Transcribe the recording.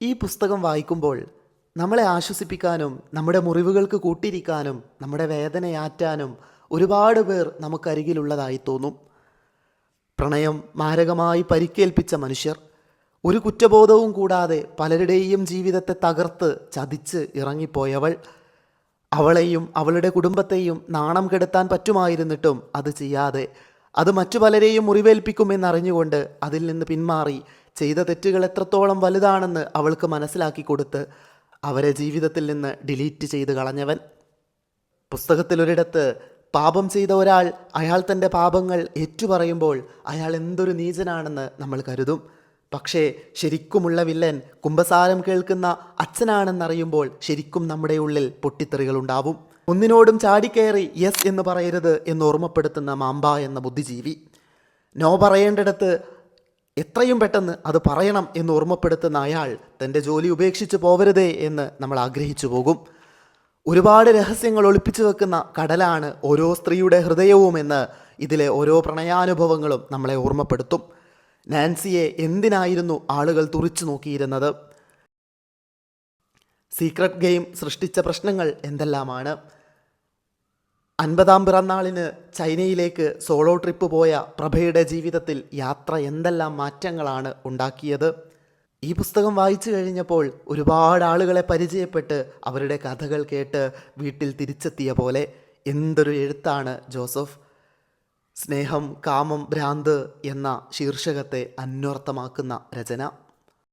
ഈ പുസ്തകം വായിക്കുമ്പോൾ നമ്മളെ ആശ്വസിപ്പിക്കാനും നമ്മുടെ മുറിവുകൾക്ക് കൂട്ടിരിക്കാനും നമ്മുടെ വേദനയാറ്റാനും ഒരുപാട് പേർ നമുക്കരികിലുള്ളതായി തോന്നും. പ്രണയം മാരകമായി പരിക്കേൽപ്പിച്ച മനുഷ്യർ ഒരു കുറ്റബോധവും കൂടാതെ പലരുടെയും ജീവിതത്തെ തകർത്ത് ചതിച്ച് ഇറങ്ങിപ്പോയവൾ അവളെയും അവളുടെ കുടുംബത്തെയും നാണം കെടുത്താൻ പറ്റുമായിരുന്നിട്ടും അത് ചെയ്യാതെ അത് മറ്റു പലരെയും മുറിവേൽപ്പിക്കുമെന്നറിഞ്ഞുകൊണ്ട് അതിൽ നിന്ന് പിന്മാറി ചെയ്ത തെറ്റുകൾ എത്രത്തോളം വലുതാണെന്ന് അവൾക്ക് മനസ്സിലാക്കി കൊടുത്ത് അവരെ ജീവിതത്തിൽ നിന്ന് ഡിലീറ്റ് ചെയ്ത് കളഞ്ഞവൻ. പുസ്തകത്തിലൊരിടത്ത് പാപം ചെയ്ത ഒരാൾ അയാൾ തന്റെ പാപങ്ങൾ ഏറ്റുപറയുമ്പോൾ അയാൾ എന്തൊരു നീചനാണെന്ന് നമ്മൾ കരുതും. പക്ഷേ ശരിക്കുമുള്ള വില്ലൻ കുംഭസാരം കേൾക്കുന്ന അച്ഛനാണെന്നറിയുമ്പോൾ ശരിക്കും നമ്മുടെ ഉള്ളിൽ പൊട്ടിത്തെറികളുണ്ടാവും ഒന്നിനോടും ചാടിക്കയറി യെസ് എന്ന് പറയരുത് എന്ന് ഓർമ്മപ്പെടുത്തുന്ന മാമ്പ എന്ന ബുദ്ധിജീവി. നോ പറയേണ്ടിടത്ത് എത്രയും പെട്ടെന്ന് അത് പറയണം എന്ന് ഓർമ്മപ്പെടുത്തുന്ന അയാൾ തന്റെ ജോലി ഉപേക്ഷിച്ച് പോവരുതേ എന്ന് നമ്മൾ ആഗ്രഹിച്ചു പോകും. ഒരുപാട് രഹസ്യങ്ങൾ ഒളിപ്പിച്ചു വെക്കുന്ന കടലാണ് ഓരോ സ്ത്രീയുടെ ഹൃദയവും എന്ന് ഇതിലെ ഓരോ പ്രണയാനുഭവങ്ങളും നമ്മളെ ഓർമ്മപ്പെടുത്തും. നാൻസിയെ എന്തിനായിരുന്നു ആളുകൾ തുറിച്ചു നോക്കിയിരുന്നത്? സീക്രട്ട് ഗെയിം സൃഷ്ടിച്ച പ്രശ്നങ്ങൾ എന്തെല്ലാമാണ്? അൻപതാം പിറന്നാളിന് ചൈനയിലേക്ക് സോളോ ട്രിപ്പ് പോയ പ്രഭയുടെ ജീവിതത്തിൽ യാത്ര എന്തെല്ലാം മാറ്റങ്ങളാണ് ഉണ്ടാക്കിയത്? ഈ പുസ്തകം വായിച്ചു കഴിഞ്ഞപ്പോൾ ഒരുപാട് ആളുകളെ പരിചയപ്പെട്ട് അവരുടെ കഥകൾ കേട്ട് വീട്ടിൽ തിരിച്ചെത്തിയ പോലെ എന്തൊരു എഴുത്താണ് ജോസഫ്? സ്നേഹം കാമം ഭ്രാന്ത് എന്ന ശീർഷകത്തെ അന്വർത്ഥമാക്കുന്ന രചന.